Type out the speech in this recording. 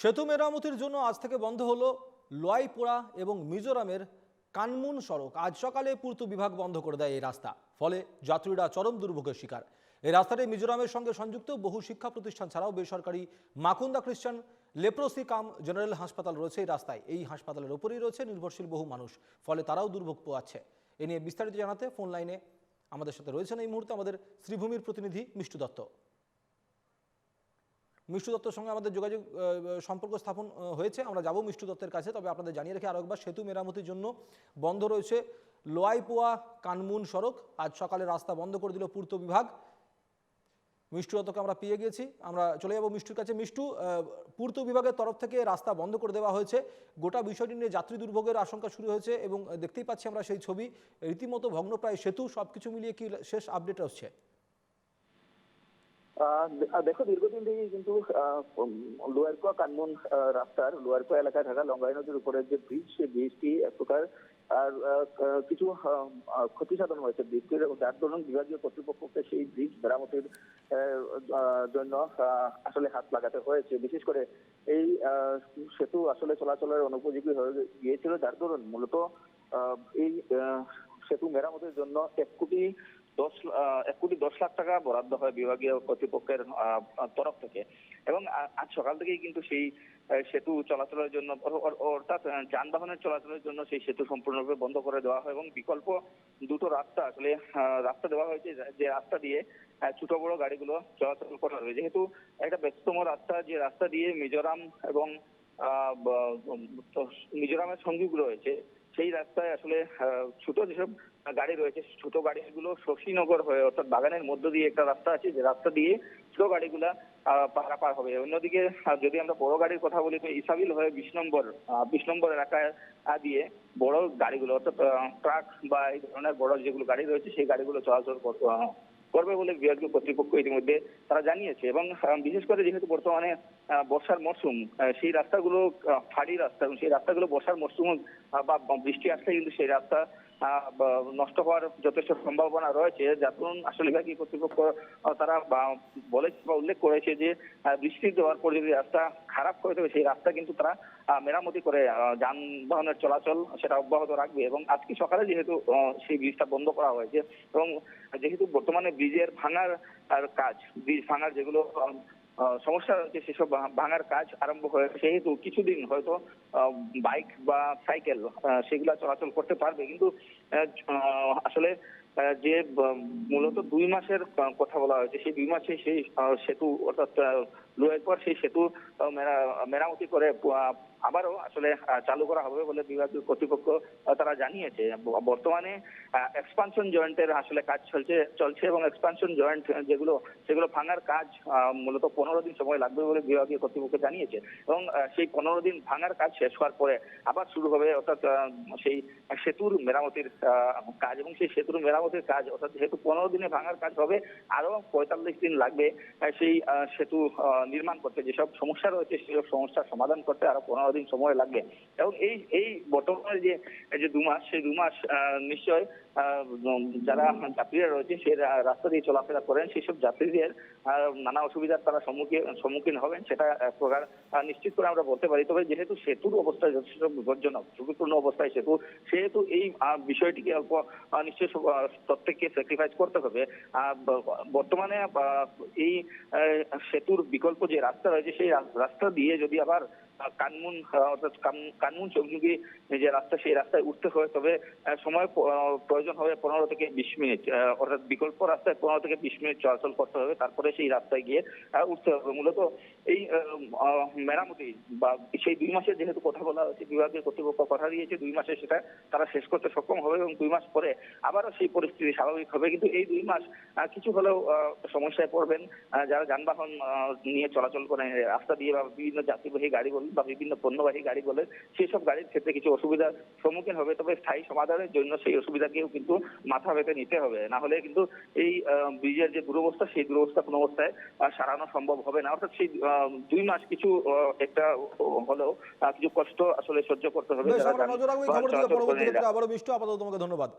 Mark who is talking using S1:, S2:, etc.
S1: সেতু মেরামতির জন্য আজ থেকে বন্ধ হলো লোয়াইপোড়া এবং মিজোরামের কানমুন সড়ক। আজ সকালে পূর্ত বিভাগ বন্ধ করে দেয় এই রাস্তা। ফলে যাত্রীরা চরম দুর্ভোগের শিকার। এই রাস্তাটি মিজোরামের সঙ্গে সংযুক্ত বহু শিক্ষা প্রতিষ্ঠান ছাড়াও বেসরকারি মাকুন্দা খ্রিস্টান লেপ্রোসি কাম জেনারেল হাসপাতাল রয়েছে এই রাস্তায়। এই হাসপাতালের ওপরেই রয়েছে নির্ভরশীল বহু মানুষ। ফলে তারাও দুর্ভোগ পোয়াচ্ছে। এ নিয়ে বিস্তারিত জানাতে ফোন লাইনে আমাদের সাথে রয়েছেন এই মুহূর্তে আমাদের শ্রীভূমির প্রতিনিধি মিষ্টু দত্ত। মিষ্টু দত্তর সঙ্গে আমাদের যোগাযোগ সম্পর্ক স্থাপন হয়েছে। আমরা যাব মিষ্টু দত্তের কাছে। তবে আপনাদের জানিয়ে রেখে আরও একবার, সেতু মেরামতির জন্য বন্ধ রয়েছে লোয়াইপোয়া কানমুন সড়ক। আজ সকালে রাস্তা বন্ধ করে দিল পূর্ত বিভাগ। মিষ্টু দত্তকে আমরা পেয়ে গেছি। আমরা চলে যাব মিষ্টুর কাছে। মিষ্টু পূর্ত বিভাগের তরফ থেকে রাস্তা বন্ধ করে দেওয়া হয়েছে। গোটা বিষয়টি নিয়ে যাত্রী দুর্ভোগের আশঙ্কা শুরু হয়েছে এবং দেখতেই পাচ্ছি আমরা সেই ছবি। রীতিমতো ভগ্নপ্রায় সেতু সব কিছু মিলিয়ে কি শেষ আপডেট হচ্ছে?
S2: দেখো, দীর্ঘদিন থেকে কিন্তু লোয়ারকুয়া কানমুন রাস্তার লোয়ারকুয়া এলাকায় থাকা লঙ্গাই নদীর উপরের যে ব্রিজ সেই ব্রিজটি এক প্রকার, আর কিছু ক্ষতি সাধন হয়েছে। ব্রিজটির যার দরুন বিভাগীয় কর্তৃপক্ষকে সেই ব্রিজ মেরামতির জন্য আসলে হাত লাগাতে হয়েছে। বিশেষ করে এই সেতু আসলে চলাচলের অনুপযোগী হয়ে গিয়েছিল। যার দরুন মূলত এই সেতু মেরামতের জন্য এক কোটি দশ এক কোটি দশ লাখ টাকা বরাদ্দ হয় বিভাগীয় কর্তৃপক্ষের তরফ থেকে। এবং আজ সকাল থেকেই কিন্তু সেই সেতু চলাচলের জন্য, অর- অর- অর্থাৎ যানবাহনের চলাচলের জন্য সেই সেতু সম্পূর্ণরূপে বন্ধ করে দেওয়া হয় এবং বিকল্প দুটো রাস্তা আসলে রাস্তা দেওয়া হয়েছে। যে রাস্তা দিয়ে ছোট বড় গাড়িগুলো চলাচল করা হবে যেহেতু একটা ব্যস্ততম রাস্তা, যে রাস্তা দিয়ে মিজোরাম এবং মিজোরামের সংযোগ রয়েছে সেই রাস্তায় আসলে ছোট যেসব গাড়ি রয়েছে ছোট গাড়িগুলো শশীনগর হয়ে, অর্থাৎ বাগানের মধ্য দিয়ে একটা রাস্তা আছে, যে রাস্তা দিয়ে ছোট গাড়িগুলা পারাপার হবে। অন্যদিকে যদি আমরা বড় গাড়ির কথা বলি, তো ইসাবিল হয়ে বিশ নম্বর বিশ নম্বর এলাকায় দিয়ে বড় গাড়িগুলো, অর্থাৎ ট্রাক বা এই ধরনের বড় যেগুলো গাড়ি রয়েছে, সেই গাড়িগুলো চলাচল করবে বলে বিভাগীয় কর্তৃপক্ষ ইতিমধ্যে তারা জানিয়েছে। এবং বিশেষ করে যেহেতু বর্তমানে বর্ষার মরশুম সেই রাস্তাগুলো ফাঁড়ি রাস্তা এবং সেই রাস্তাগুলো বর্ষার মরশুম বা বৃষ্টি আসলে কিন্তু সেই রাস্তা নষ্ট হওয়ার যথেষ্ট সম্ভাবনা রয়েছে। দরুন আসলে বিভাগীয় কর্তৃপক্ষ তারা বলেছে বা উল্লেখ করেছে যে বৃষ্টি দেওয়ার পর যদি রাস্তা খারাপ হয়ে যাবে সেই রাস্তা কিন্তু তারা মেরামতি করে যানবাহনের চলাচল সেটা অব্যাহত রাখবে এবং আজকে সকালে যেহেতু সেই ব্রিজটা বন্ধ করা হয়েছে এবং যেহেতু বর্তমানে ব্রিজের ভাঙার কাজ ব্রিজ ভাঙার যেগুলো সমস্যা রয়েছে সেসব ভাঙার কাজ আরম্ভ হয়েছে। সেহেতু কিছুদিন হয়তো বাইক বা সাইকেল সেগুলা চলাচল করতে পারবে। কিন্তু আসলে যে মূলত দুই মাসের কথা বলা হয়েছে, সেই দুই মাসে সেই সেতু অর্থাৎ লোয়ের পর সেই সেতু মেরামতি করে আবারও আসলে চালু করা হবে বলে বিভাগীয় কর্তৃপক্ষ তারা জানিয়েছে। বর্তমানে এক্সপানশন জয়েন্টের আসলে কাজ চলছে চলছে এবং এক্সপানশন জয়েন্ট যেগুলো, সেগুলো ভাঙার কাজ মূলত পনেরো দিন সময় লাগবে বলে বিভাগীয় কর্তৃপক্ষ জানিয়েছে। এবং সেই পনেরো দিন ভাঙার কাজ শেষ হওয়ার পরে আবার শুরু হবে, অর্থাৎ সেই সেতুর মেরামতির কাজ। এবং সেই সেতুর মেরামতির কাজ, অর্থাৎ যেহেতু পনেরো দিনে ভাঙার কাজ হবে আরও পঁয়তাল্লিশ দিন লাগবে সেই সেতু নির্মাণ করতে, যেসব সমস্যা রয়েছে, সেসব সমস্যার সমাধান করতে আরও পনেরো দিন সময় লাগবে এবং এই এই বর্তমানে যে যে দু মাস, সেই দু মাস নিশ্চয় যারা যাত্রীরা রয়েছে সে রাস্তা দিয়ে চলাফেরা করেন সেসব যাত্রীদের নানা অসুবিধার তারা সম্মুখীন সম্মুখীন হবেন সেটা এক প্রকার নিশ্চিত করে আমরা বলতে পারি। তবে যেহেতু সেতুর অবস্থা যথেষ্ট বিপজ্জনক ঝুঁকিপূর্ণ অবস্থায় সেতু সেহেতু এই বিষয়টিকে অল্প সব, প্রত্যেককে স্যাক্রিফাইস করতে হবে। বর্তমানে এই সেতুর বিকল্প যে রাস্তা রয়েছে সেই রাস্তা দিয়ে যদি আবার কানমুন অর্থাৎ কান- কানমুন চৌমুখী যে রাস্তা, সেই রাস্তায় উঠতে হয়। তবে সময় প্রয়োজন হবে পনেরো থেকে বিশ মিনিট। অর্থাৎ বিকল্প রাস্তায় পনেরো থেকে বিশ মিনিট চলাচল করতে হবে। তারপরে সেই রাস্তায় গিয়ে উঠতে হবে। মূলত এই মেরামতি বা সেই দুই মাসের যেহেতু কথা বলা হয়েছে, বিভাগীয় কর্তৃপক্ষ কথা দিয়েছে, দুই মাসে সেটা তারা শেষ করতে সক্ষম হবে এবং দুই মাস পরে আবারও সেই পরিস্থিতি স্বাভাবিক হবে। কিন্তু এই দুই মাস কিছু হলেও সমস্যায় পড়বেন। যারা যানবাহন নিয়ে চলাচল করেন রাস্তা দিয়ে বা বিভিন্ন যাত্রীবাহী গাড়ি বলুন বা বিভিন্ন পণ্যবাহী গাড়ি বলে সেই সব গাড়ির ক্ষেত্রে কিছু অসুবিধার সম্মুখীন হবে। তবে স্থায়ী সমাধানের জন্য সেই অসুবিধাকেও কিন্তু মাথা পেতে নিতে হবে। না হলে কিন্তু এই ব্রিজের যে দুরবস্থা সেই দুরবস্থা কোনো অবস্থায় সারানো সম্ভব হবে না। অর্থাৎ সেই দুই মাস কিছু একটা হলেও কিছু কষ্ট আসলে সহ্য করতে হবে। যারা
S1: আবারও মিষ্টু আপাতত তোমাকে ধন্যবাদ।